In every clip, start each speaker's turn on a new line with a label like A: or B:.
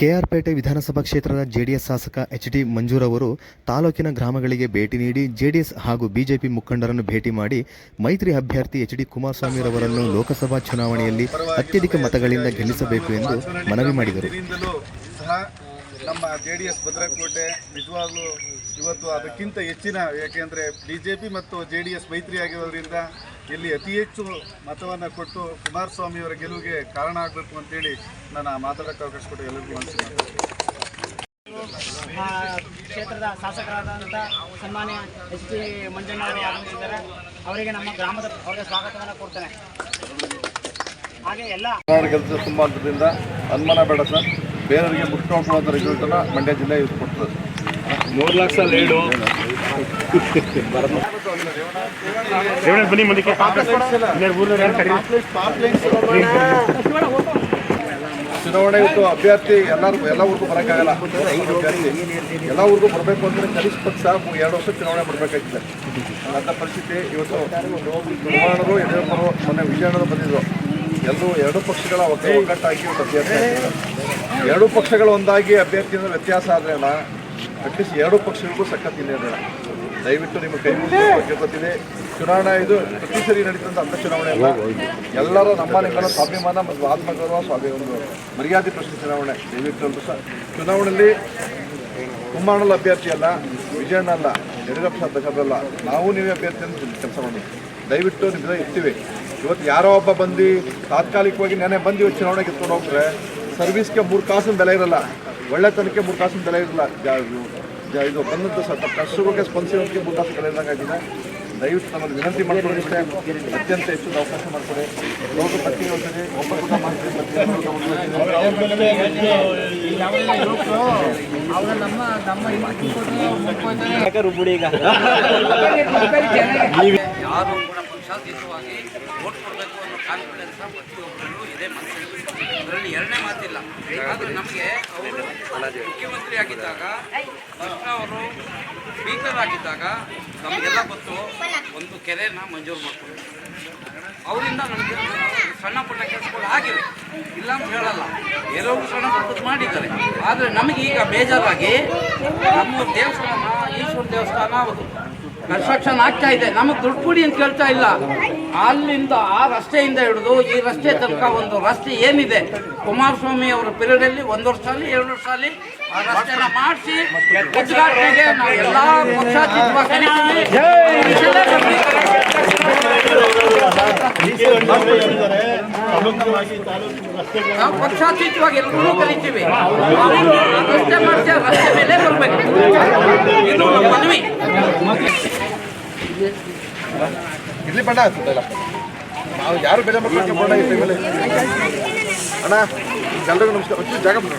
A: ಕೆಆರ್ಪೇಟೆ ವಿಧಾನಸಭಾ ಕ್ಷೇತ್ರದ ಜೆಡಿಎಸ್ ಶಾಸಕ ಎಚ್ ಡಿ ಮಂಜೂರ್ ಅವರು ತಾಲೂಕಿನ ಗ್ರಾಮಗಳಿಗೆ ಭೇಟಿ ನೀಡಿ ಜೆಡಿಎಸ್ ಹಾಗೂ ಬಿಜೆಪಿ ಮುಖಂಡರನ್ನು ಭೇಟಿ ಮಾಡಿ ಮೈತ್ರಿ ಅಭ್ಯರ್ಥಿ ಎಚ್ ಡಿ ಕುಮಾರಸ್ವಾಮಿರವರನ್ನು ಲೋಕಸಭಾ ಚುನಾವಣೆಯಲ್ಲಿ ಅತ್ಯಧಿಕ ಮತಗಳಿಂದ ಗೆಲ್ಲಿಸಬೇಕು ಎಂದು ಮನವಿ ಮಾಡಿದರು.
B: ನಮ್ಮ ಜೆ ಡಿ ಎಸ್ ಭದ್ರಕೋಟೆ ನಿಜವಾಗ್ಲೂ ಇವತ್ತು ಅದಕ್ಕಿಂತ ಹೆಚ್ಚಿನ ಯಾಕೆಂದರೆ ಬಿ ಜೆ ಪಿ ಮತ್ತು ಜೆ ಡಿ ಎಸ್ ಮೈತ್ರಿ ಆಗಿರೋದ್ರಿಂದ ಇಲ್ಲಿ ಅತಿ ಹೆಚ್ಚು ಮತವನ್ನು ಕೊಟ್ಟು ಕುಮಾರಸ್ವಾಮಿಯವರ ಗೆಲುವಿಗೆ ಕಾರಣ ಆಗಬೇಕು ಅಂತೇಳಿ ನಾನು ಮಾತಾಡೋಕ್ಕೆ ಅವಕಾಶ ಕೊಟ್ಟು ಎಲ್ಲರಿಗೂ ಮನಸ್ಸು
C: ಆ, ಕ್ಷೇತ್ರದ ಶಾಸಕರಾದಂಥ ಸನ್ಮಾನ್ಯ ಎಸ್ ಪಿ ಮಂಜಣ್ಣ ಅವರು ಆಗಮಿಸಿದ್ದಾರೆ. ಅವರಿಗೆ ನಮ್ಮ ಗ್ರಾಮದ ಅವರಿಗೆ ಸ್ವಾಗತವನ್ನು ಕೊಡ್ತೇನೆ. ಹಾಗೆ ಎಲ್ಲ
B: ಕೆಲಸ ತುಂಬ ಅಂತದಿಂದ ಅನುಮಾನ ಬೇಡ ಸರ್. ಬೇರೆಯವರಿಗೆ ಮುಟ್ಟು ಹಾಕೊಳ್ಳುವಂಥ ರಿಸಲ್ಟನ್ನು ಮಂಡ್ಯ ಜಿಲ್ಲೆ ಯೂಸ್ ಕೊಡ್ತದೆ.
D: ಮೂರು ಲಕ್ಷ ಲೀಡು. ಬನ್ನಿ, ಮುಂದಕ್ಕೆ.
B: ಚುನಾವಣೆ ಇವತ್ತು ಅಭ್ಯರ್ಥಿ ಎಲ್ಲರಿಗೂ ಎಲ್ಲ ಊರಿಗೂ ಬರೋಕ್ಕಾಗಲ್ಲ. ಎಲ್ಲ ಊರಿಗೂ ಬರಬೇಕು ಅಂದರೆ ಕನಿಷ್ಠ ಪಕ್ಷ ಎರಡು ವರ್ಷ ಚುನಾವಣೆ ಮಾಡಬೇಕಾಗಿದೆ ಅಂಥ ಪರಿಸ್ಥಿತಿ ಇವತ್ತು ಕುಮಾರರು, ಯಡಿಯೂರಪ್ಪರು, ಮೊನ್ನೆ ವಿಜಯನಗರ ಬಂದಿದ್ರು. ಎಲ್ಲರೂ ಎರಡು ಪಕ್ಷಗಳ ಒಟ್ಟು ಒಗ್ಗಟ್ಟಾಗಿ ಇವತ್ತು ಅಭ್ಯರ್ಥಿ ಎರಡು ಪಕ್ಷಗಳು ಒಂದಾಗಿ ಅಭ್ಯರ್ಥಿಯಿಂದ ವ್ಯತ್ಯಾಸ ಆದ್ರೇನ ಅಟ್ಲೀಸ್ಟ್ ಎರಡು ಪಕ್ಷಗಳಿಗೂ ಸಖತ್ ಅದರ ದಯವಿಟ್ಟು ನಿಮ್ಮ ಕೈ ಬಗ್ಗೆ ಗೊತ್ತಿದೆ. ಚುನಾವಣೆ ಇದು ಪ್ರತಿ ಸರಿ ನಡೀತಂತ ಅಂಥ ಚುನಾವಣೆ ಅಲ್ಲ. ಎಲ್ಲರ ನಮ್ಮ ನಿಮ್ಮ ಸ್ವಾಭಿಮಾನ ಮತ್ತು ಆತ್ಮಗೌರವ ಸ್ವಾಭಿ ಒಂದು ಮರ್ಯಾದೆ ಪ್ರಶ್ನೆ ಚುನಾವಣೆ. ದಯವಿಟ್ಟು ಸಹ ಚುನಾವಣೆಯಲ್ಲಿ ಕುಮ್ಮಾಣಲ್ಲ ಅಭ್ಯರ್ಥಿ ಅಲ್ಲ, ವಿಜಯಣ್ಣ ಅಲ್ಲ, ಯಡಿಯೂರಪ್ಪ ಅಲ್ಲ ನಾವು ನೀವೇ ಅಭ್ಯರ್ಥಿ ಅಂತ ಕೆಲಸ ಮಾಡಿ ದಯವಿಟ್ಟು ನಿಮ್ಮ ಇರ್ತೀವಿ. ಇವತ್ತು ಯಾರೋ ಒಬ್ಬ ಬಂದು ತಾತ್ಕಾಲಿಕವಾಗಿ ನೆನೆ ಬಂದು ಇವತ್ತು ಚುನಾವಣೆ ಕಿತ್ಕೊಂಡು ಹೋಗ್ರೆ ಸರ್ವಿಸ್ಗೆ ಮೂರು ಕಾಸಿನ ಬೆಲೆ ಇರಲ್ಲ. ಒಳ್ಳೆತನಕ್ಕೆ ಮೂರು ಕಾಸಿನ ಬೆಲೆ ಇರಲ್ಲ. ಇದು ಬಂದಂಥ ಕಷ್ಟಗಳಿಗೆ ಸ್ಪಂದಿಸೋದಕ್ಕೆ ಇದ್ದಂಗೆ ಆಗಿದೆ. ದಯವಿಟ್ಟು ನಮ್ಮಲ್ಲಿ ವಿನಂತಿ ಮಾಡಿಕೊಳ್ಳಿ ಇಷ್ಟೇ ಅತ್ಯಂತ ಹೆಚ್ಚು ಅವಕಾಶ ಮಾಡ್ತಾರೆ ಲೋಕ ಪ್ರತಿ ಹೋಗ್ತದೆ ಒಬ್ಬ ಮಾಡ್ತೀವಿ
E: ಯಾರು ಕೂಡ ಪಕ್ಷಾತೀತವಾಗಿ ವೋಟ್ ಕೊಡಬೇಕು ಅನ್ನೋ ಕಾನ್ಫಿಡೆನ್ಸ್ ಪ್ರತಿಯೊಬ್ಬರಲ್ಲೂ ಇದೆ ಮನಸ್ಸಲ್ಲಿ ಅದರಲ್ಲಿ ಎರಡನೇ ಮಾತಿಲ್ಲ. ಆದರೆ ನಮಗೆ ಅವರು ಮುಖ್ಯಮಂತ್ರಿ ಆಗಿದ್ದಾಗ, ಕೃಷ್ಣ ಅವರು ಸ್ಪೀಕರ್ ಆಗಿದ್ದಾಗ ನಮಗೆಲ್ಲ ಗೊತ್ತು, ಒಂದು ಕೆರೆನ ಮಂಜೂರು ಮಾಡ್ಕೊಂಡು ಅವರಿಂದ ನಮಗೆ ಸಣ್ಣ ಪುಟ್ಟ ಕೆಲಸಗಳು ಆಗಿವೆ. ಇಲ್ಲ ಅಂತ ಹೇಳಲ್ಲ. ಎಲ್ಲರೂ ಸಣ್ಣ ಪುಟ್ಟದ್ದು ಮಾಡಿದ್ದಾರೆ. ಆದರೆ ನಮಗೀಗ ಬೇಜಾರಾಗಿ ನಮ್ಮ ದೇವಸ್ಥಾನ, ಈಶ್ವರ ದೇವಸ್ಥಾನ ಕನ್ಸ್ಟ್ರಕ್ಷನ್ ಆಗ್ತಾ ಇದೆ. ನಮಗೆ ದುಡ್ಡು ಕೊಡಿ ಅಂತ ಕೇಳ್ತಾ ಇಲ್ಲ. ಅಲ್ಲಿಂದ ಆ ರಸ್ತೆಯಿಂದ ಹಿಡಿದು ಈ ರಸ್ತೆ ತನಕ ಒಂದು ರಸ್ತೆ ಏನಿದೆ ಕುಮಾರಸ್ವಾಮಿ ಅವರ ಪೀರಿಯಡ್ ಅಲ್ಲಿ ಒಂದು ವರ್ಷ ಅಲ್ಲಿ ಎರಡು ವರ್ಷ ಅಲ್ಲಿ ಆ ರಸ್ತೆನ ಮಾಡಿಸಿ ಉದ್ಘಾಟನೆಗೆ ನಾವು ಎಲ್ಲಾ. ನಾವು ಪಕ್ಷಾತೀತವಾಗಿ ಎಲ್ಲರೂ ಕಲಿತೀವಿ ಅವರು ರಸ್ತೆ ಮಾಡಿಸಿ ರಸ್ತೆ ಮೇಲೆ ಬರಬೇಕು. ಇದು ನಮ್ಮ ಮನವಿ.
B: ಇಲ್ಲಿ ಬಣ್ಣ ಆಗ್ತದೆ ನಾವು ಯಾರು ಬೆಲೆ ಮಕ್ಕಳಿಗೆ ಬಣ್ಣ ಈ ಟೈಮಲ್ಲಿ ಅಣ್ಣ ಎಲ್ರಿಗೂ ನಮಸ್ಕಾರ. ಒಂಚೂರು ಜಾಗ
D: ಬಿಟ್ಟು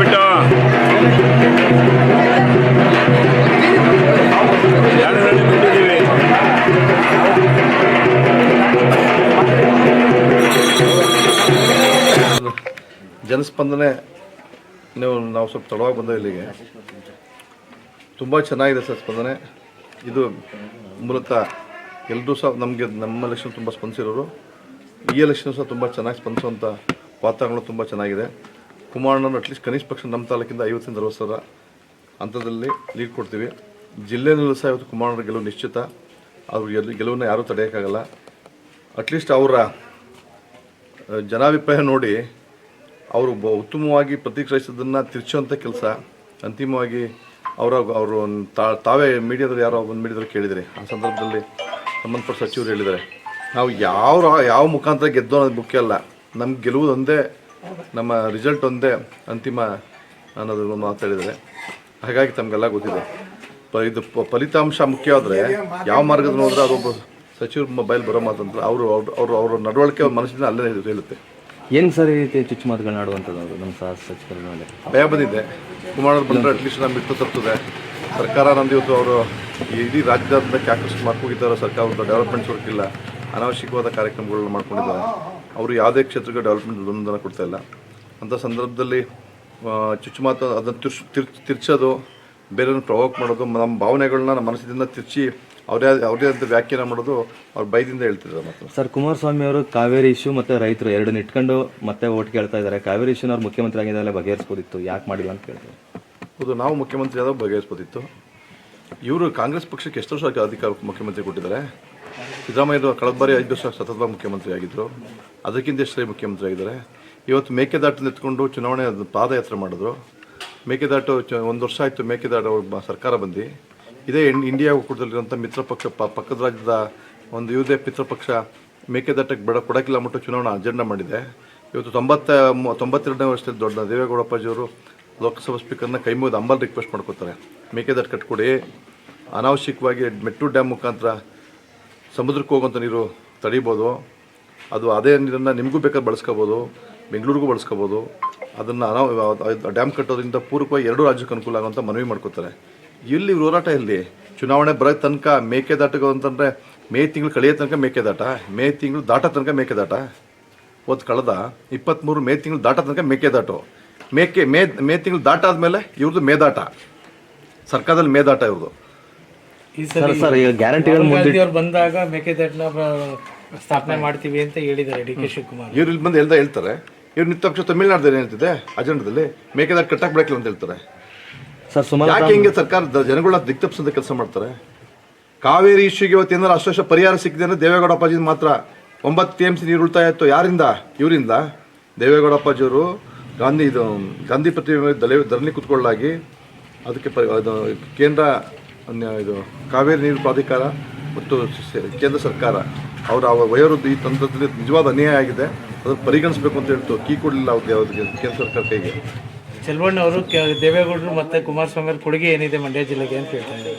D: ಬಿಟ್ಟು.
B: ಜನಸ್ಪಂದನೆ ನೀವು ನಾವು ಸ್ವಲ್ಪ ತಡವಾಗಿ ಬಂದ ಇಲ್ಲಿಗೆ. ತುಂಬ ಚೆನ್ನಾಗಿದೆ ಸರ್ ಸ್ಪಂದನೆ. ಇದು ಮೂಲತಃ ಎಲ್ಲರೂ ಸಹ ನಮಗೆ, ನಮ್ಮ ಎಲೆಕ್ಷನ್ ತುಂಬ ಸ್ಪಂದಿಸಿರೋರು. ಈ ಎಲೆಕ್ಷನ್ ಸಹ ತುಂಬ ಚೆನ್ನಾಗಿ ಸ್ಪಂದಿಸುವಂಥ ವಾತಾವರಣ ತುಂಬ ಚೆನ್ನಾಗಿದೆ. ಕುಮಾರಣ್ಣನ ಅಟ್ಲೀಸ್ಟ್ ಕನಿಷ್ಠ ಪಕ್ಷ ನಮ್ಮ ತಾಲೂಕಿಂದ ಐವತ್ತಿಂದ ಅರವತ್ತು ಸಾವಿರ ಹಂತದಲ್ಲಿ ಲೀಡ್ ಕೊಡ್ತೀವಿ. ಜಿಲ್ಲೆಯಲ್ಲೂ ಸಹ ಇವತ್ತು ಕುಮಾರಣ್ಣರ ಗೆಲುವು ನಿಶ್ಚಿತ. ಅವ್ರ ಎಲ್ಲಿ ಗೆಲುವನ್ನ ಯಾರೂ ತಡೆಯೋಕ್ಕಾಗಲ್ಲ ಅಟ್ಲೀಸ್ಟ್ ಅವರ ಜನಾಭಿಪ್ರಾಯ ನೋಡಿ ಅವರು ಬ ಉತ್ತಮವಾಗಿ ಪ್ರತಿಕ್ರಿಯಿಸೋದನ್ನು ತಿರ್ಚುವಂಥ ಕೆಲಸ. ಅಂತಿಮವಾಗಿ ಅವರ ಅವರು ತಾವೇ ಮೀಡಿಯಾದಲ್ಲಿ ಯಾರೋ ಒಂದು ಮೀಡಿಯಾದಲ್ಲಿ ಕೇಳಿದರೆ. ಆ ಸಂದರ್ಭದಲ್ಲಿ ಸಂಬಂಧಪಟ್ಟ ಸಚಿವರು ಹೇಳಿದ್ದಾರೆ. ನಾವು ಯಾವ ಯಾವ ಮುಖಾಂತರ ಗೆದ್ದು ಅನ್ನೋದು ಮುಖ್ಯ ಅಲ್ಲ. ನಮ್ಗೆ ಗೆಲುವುದೊಂದೇ ನಮ್ಮ ರಿಸಲ್ಟ್ ಒಂದೇ ಅಂತಿಮ ಅನ್ನೋದು ಒಂದು ಮಾತಾಡಿದ್ದಾರೆ ಹಾಗಾಗಿ ತಮಗೆಲ್ಲ ಗೊತ್ತಿದೆ. ಪ ಇದು ಫಲಿತಾಂಶ ಮುಖ್ಯ ಆದರೆ ಯಾವ ಮಾರ್ಗದ ನೋಡಿದ್ರೆ ಅದೊಬ್ಬ ಸಚಿವರು ಮೊಬೈಲ್ ಬರೋ ಮಾತಂತ ಅವರು ಅವರು ಅವರ ನಡವಳಿಕೆ ಮನಸ್ಸಿನ ಅಲ್ಲೇ ಹೇಳುತ್ತೆ.
F: ಏನು ಸರ್ ಈ ರೀತಿ ಚುಚ್ಚುಮಾತುಗಳನ್ನ ಆಡುವಂಥದ್ದು ನಮ್ಮ ಸಹ ಸಚಿವರ ಮೇಲೆ?
B: ಭಯ ಬಂದಿದೆ. ಕುಮಾರ್ ಬಂದರೆ ಅಟ್ಲೀಸ್ಟ್ ನಮ್ಮ ಬಿಟ್ಟು ತರ್ತದೆ. ಸರ್ಕಾರ ನಮ್ದು ಇವತ್ತು ಅವರು ಇಡೀ ರಾಜ್ಯದಾದ್ಯಂತ ಕ್ಯಾಕ್ಟಸ್ ಮಾಡ್ಕೊಂಡಿದ್ದಾರೆ ಸರ್ಕಾರ ವರ್ಕ್ ಇಲ್ಲ ಅನಾವಶ್ಯಕವಾದ ಕಾರ್ಯಕ್ರಮಗಳನ್ನ ಮಾಡ್ಕೊಂಡಿದ್ದಾರೆ. ಅವರು ಯಾವುದೇ ಕ್ಷೇತ್ರಕ್ಕೆ ಡೆವಲಪ್ಮೆಂಟ್ ಅನುದಾನ ಕೊಡ್ತಾ ಇಲ್ಲ. ಅಂಥ ಸಂದರ್ಭದಲ್ಲಿ ಚುಚ್ಚು ಚುಚ್ಚುಮಾತು ಅದನ್ನು ತಿರ್ಚ್ ತಿರ್ ತಿರ್ಚೋದು ಬೇರೆಯವ್ರನ್ನ ಪ್ರವೋಕ್ ಮಾಡೋದು ನಮ್ಮ ಭಾವನೆಗಳನ್ನ ನಮ್ಮ ಮನಸ್ಸಿನಿಂದ ತಿರ್ಚಿ ಅವರೇ ಅವರೇ ಅಂತ ವ್ಯಾಖ್ಯಾನ ಮಾಡೋದು ಅವ್ರ ಬೈದಿಂದ ಹೇಳ್ತಿದ್ದಾರೆ ಮಾತ್ರ.
F: ಸರ್ ಕುಮಾರಸ್ವಾಮಿ ಅವರು ಕಾವೇರಿ ಇಶ್ಯೂ ಮತ್ತು ರೈತರು ಎರಡನ್ನ ಇಟ್ಕೊಂಡು ಮತ್ತೆ ಓಟ್ ಕೇಳ್ತಾ ಇದ್ದಾರೆ. ಕಾವೇರಿ ಇಶ್ಯೂನ ಅವ್ರು ಮುಖ್ಯಮಂತ್ರಿ ಆಗಿದ್ದಾಗಲೇ ಬಗೆಹರಿಸ್ಬೋದಿತ್ತು. ಯಾಕೆ ಮಾಡಿಲ್ಲ ಅಂತ ಕೇಳ್ತಾರೆ.
B: ಹೌದು ನಾವು ಮುಖ್ಯಮಂತ್ರಿ ಆದಾಗ ಬಗೆಹರಿಸ್ಬೋದಿತ್ತು. ಇವರು ಕಾಂಗ್ರೆಸ್ ಪಕ್ಷಕ್ಕೆ ಎಷ್ಟು ವರ್ಷ ಅಧಿಕಾರ ಮುಖ್ಯಮಂತ್ರಿ ಕೊಟ್ಟಿದ್ದಾರೆ. ಸಿದ್ದರಾಮಯ್ಯ ಕಳೆದ ಬಾರಿ ಐದು ವರ್ಷ ಸತತವಾಗಿ ಮುಖ್ಯಮಂತ್ರಿ ಆಗಿದ್ದರು ಅದಕ್ಕಿಂತ ಎಷ್ಟು ಮುಖ್ಯಮಂತ್ರಿ ಆಗಿದ್ದಾರೆ. ಇವತ್ತು ಮೇಕೆದಾಟನ್ನು ಎತ್ಕೊಂಡು ಚುನಾವಣೆ ಪಾದಯಾತ್ರೆ ಮಾಡಿದ್ರು. ಮೇಕೆದಾಟು ಒಂದು ವರ್ಷ ಆಯಿತು ಮೇಕೆದಾಟು ಸರ್ಕಾರ ಬಂದು ಇದೇ ಇನ್- ಇಂಡಿಯಾ ಒಕ್ಕೂಟದಲ್ಲಿರುವಂಥ ಮಿತ್ರ ಪಕ್ಷ, ಪ- ಪಕ್ಕದ ರಾಜ್ಯದ ಒಂದು ಯುದ್ಧ ಪಿತೃಪಕ್ಷ ಪಕ್ಷ ಮೇಕೆದಾಟಕ್ಕೆ ಬೇಡ ಕೊಡಕ್ಕಿಲ್ಲ ಮಟ್ಟ ಚುನಾವಣಾ ಅಜೆಂಡಾ ಮಾಡಿದೆ. ಇವತ್ತು ತೊಂಬತ್ತ, ಮೂ- ತೊಂಬತ್ತೆರಡನೇ ವರ್ಷದಲ್ಲಿ ದೊಡ್ಡ ದೇವೇಗೌಡಪ್ಪಾಜಿಯವರು ಲೋಕಸಭಾ ಸ್ಪೀಕರ್ನ ಕೈ ಮುಗಿದು ಅಂಬಲ್ ರಿಕ್ವೆಸ್ಟ್ ಮಾಡ್ಕೋತಾರೆ. ಮೇಕೆದಾಟು ಕಟ್ಕೊಡಿ. ಅನಾವಶ್ಯಕವಾಗಿ ಮೆಟ್ಟು ಡ್ಯಾಮ್ ಮುಖಾಂತರ ಸಮುದ್ರಕ್ಕೆ ಹೋಗುವಂಥ ನೀರು ತಡಿಬೋದು. ಅದು ಅದೇ ನೀರನ್ನು ನಿಮಗೂ ಬೇಕಾದ್ರೆ ಬಳಸ್ಕೋಬೋದು, ಬೆಂಗಳೂರಿಗೂ ಬಳಸ್ಕೋಬೋದು. ಅದನ್ನು ಅನಾವ ಡ್ಯಾಮ್ ಕಟ್ಟೋದ್ರಿಂದ ಪೂರ್ವಕವಾಗಿ ಎರಡೂ ರಾಜ್ಯಕ್ಕೆ ಅನುಕೂಲ ಆಗುವಂಥ ಮನವಿ ಮಾಡ್ಕೋತಾರೆ. ಇಲ್ಲಿ ಇವ್ರ ಹೋರಾಟ ಇಲ್ಲಿ ಚುನಾವಣೆ ಬರೋ ತನಕ ಮೇಕೆದಾಟಗಳು ಅಂತಂದರೆ ಮೇ ತಿಂಗಳು ಕಳೆಯ ತನಕ ಮೇಕೆದಾಟ ಮೇ ತಿಂಗಳು ದಾಟ ತನಕ ಮೇಕೆದಾಟ ಹೊತ್ತು ಕಳೆದ ಇಪ್ಪತ್ತ್ಮೂರು ಮೇ ತಿಂಗಳು ದಾಟ ತನಕ ಮೇಕೆದಾಟು ಮೇಕೆ ಮೇ ಮೇ ತಿಂಗಳು ದಾಟ ಆದಮೇಲೆ ಇವ್ರದ್ದು ಮೇದಾಟ ಸರ್ಕಾರದಲ್ಲಿ ಮೇದಾಟ ಇವ್ರದ್ದು
G: ಈ
F: ಸರ್ ಗ್ಯಾರಂಟಿಗಳು
G: ಬಂದಾಗ ಮೇಕೆದಾಟನ ಸ್ಥಾಪನೆ ಮಾಡ್ತೀವಿ ಅಂತ ಹೇಳಿದ್ದಾರೆ ಡಿ ಕೆ ಶಿವಕುಮಾರ್.
B: ಇವ್ರು ಇಲ್ಲಿ ಬಂದು ಹೇಳ್ದ ಹೇಳ್ತಾರೆ. ಇವ್ರು ನಿಂತ ಪಕ್ಷ ತಮಿಳ್ನಾಡ್ದಲ್ಲಿ ಹೇಳ್ತಿದೆ ಅಜೆಂಡದಲ್ಲಿ ಮೇಕೆದಾರ್ ಕಟ್ಟಕ್ಕೆ ಬಿಡಕ್ಕಿಲ್ಲ ಅಂತ ಹೇಳ್ತಾರೆ.
F: ಸರ್ ಸುಮಾರು
B: ಯಾಕೆ ಹಿಂಗೆ ಸರ್ಕಾರ ಜನಗಳ ದಿಕ್ತಪ್ಸಂತ ಕೆಲಸ ಮಾಡ್ತಾರೆ? ಕಾವೇರಿ ಇಶ್ಯೂಗೆ ಇವತ್ತು ಏನಾದ್ರು ಅಷ್ಟು ಪರಿಹಾರ ಸಿಕ್ಕಿದೆ ಅಂದ್ರೆ ದೇವೇಗೌಡ ಅಪ್ಪಾಜಿ ಮಾತ್ರ. ಒಂಬತ್ತು ಟಿ ಎಂ ಸಿ ನೀರು ಉಳಿತಾಯ ಆಯಿತು ಯಾರಿಂದ? ಇವರಿಂದ. ದೇವೇಗೌಡ ಅಪ್ಪಾಜಿಯವರು ಗಾಂಧಿ ಇದು ಗಾಂಧಿ ಪ್ರತಿಮೆ ದಲೆ ಧರಣಿ ಕುತ್ಕೊಳ್ಳಾಗಿ ಅದಕ್ಕೆ ಪರಿ ಅದು ಕೇಂದ್ರ ಇದು ಕಾವೇರಿ ನೀರು ಪ್ರಾಧಿಕಾರ ಮತ್ತು ಕೇಂದ್ರ ಸರ್ಕಾರ ಅವರ ಅವ ಈ ತಂತ್ರದಲ್ಲಿ ನಿಜವಾದ ಅನ್ಯಾಯ ಆಗಿದೆ. ಅದನ್ನು ಪರಿಗಣಿಸಬೇಕು ಅಂತ ಹೇಳ್ತು. ಕೀ ಕೊಡಲಿಲ್ಲ ಅವ್ರಿಗೆ ಅವ್ರಿಗೆ ಕೇಂದ್ರ ಸರ್ಕಾರ ಕೈಗೆ.
G: ಚೆಲ್ವಣ್ಣ ಅವರು ದೇವೇಗೌಡರು ಮತ್ತೆ ಕುಮಾರಸ್ವಾಮಿ ಅವ್ರ ಕೊಡುಗೆ ಏನಿದೆ ಮಂಡ್ಯ ಜಿಲ್ಲೆಗೆ ಅಂತ ಹೇಳ್ತಾರೆ.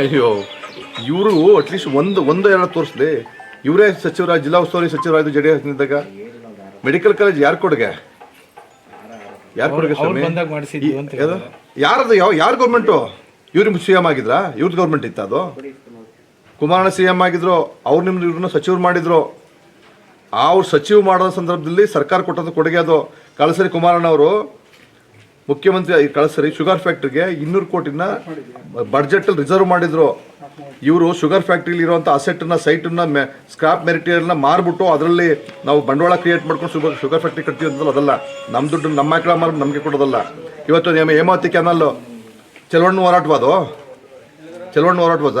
B: ಅಯ್ಯೋ ಇವರು ಅಟ್ಲೀಸ್ಟ್ ಒಂದು ಒಂದು ಎರಡು ತೋರಿಸ್ಲಿ ಇವರೇ ಸಚಿವರ ಜಿಲ್ಲಾ ಉಸ್ತುವಾರಿ ಸಚಿವರಾಯ್ತು ಜೆ ಡಿ ಎಸ್ನಿದ್ದಾಗ ಮೆಡಿಕಲ್ ಕಾಲೇಜ್ ಯಾರು ಕೊಡುಗೆ? ಯಾರು ಕೊಡುಗೆ
G: ಅವ್ರು
B: ಸ್ವಾಮಿ
G: ಮಾಡಿಸಿದ್ದು ಅಂತ
B: ಯಾರು ಯಾರದು ಯಾವ ಯಾರು ಗೌರ್ಮೆಂಟು ಇವ್ರಿಗೆ ಸಿ ಎಂ ಆಗಿದ್ರಾ? ಇವ್ರದ್ದು ಗೌರ್ಮೆಂಟ್ ಇತ್ತು ಅದು? ಕುಮಾರಣ್ಣ ಸಿ ಎಂ ಆಗಿದ್ರು, ಅವ್ರು ನಿಮ್ದು ಇವ್ರನ್ನ ಸಚಿವರು ಮಾಡಿದ್ರು. ಅವ್ರು ಸಚಿವ ಮಾಡೋ ಸಂದರ್ಭದಲ್ಲಿ ಸರ್ಕಾರ ಕೊಟ್ಟಂಥ ಕೊಡುಗೆ ಅದು. ಕಳಸರಿ ಕುಮಾರಣ್ಣ ಅವರು, ಮುಖ್ಯಮಂತ್ರಿ ಕಳಸರಿ ಶುಗರ್ ಫ್ಯಾಕ್ಟ್ರಿಗೆ ಇನ್ನೂರು ಕೋಟಿನ ಬಡ್ಜೆಟಲ್ಲಿ ರಿಸರ್ವ್ ಮಾಡಿದ್ರು. ಇವರು ಶುಗರ್ ಫ್ಯಾಕ್ಟ್ರಿಲಿ ಇರುವಂಥ ಅಸೆಟ್ನ ಸೈಟನ್ನ ಸ್ಕ್ರಾಪ್ ಮೆರಿಟೀರಿಯಲ್ನ ಮಾರ್ಬಿಟ್ಟು ಅದರಲ್ಲಿ ನಾವು ಬಂಡವಾಳ ಕ್ರಿಯೇಟ್ ಮಾಡ್ಕೊಂಡು ಶುಗರ್ ಶುಗರ್ ಫ್ಯಾಕ್ಟ್ರಿ ಕಟ್ತೀವಿ ಅಂತಲ್ಲ ಅದಲ್ಲ. ನಮ್ಮ ದುಡ್ಡು ನಮ್ಮ ಮಕ್ಕಳ ಮಾರ್ಗ ನಮಗೆ ಕೊಡೋದಲ್ಲ. ಇವತ್ತು ನಿಮ್ಮ ಹೇಮಾವತಿ ಕ್ಯಾನಲ್ಲು. ಚೆಲುವಣ್ಣ ಹೋರಾಟವಾದು? ಚೆಲುವಣ್ಣ ಹೋರಾಟವಾದ?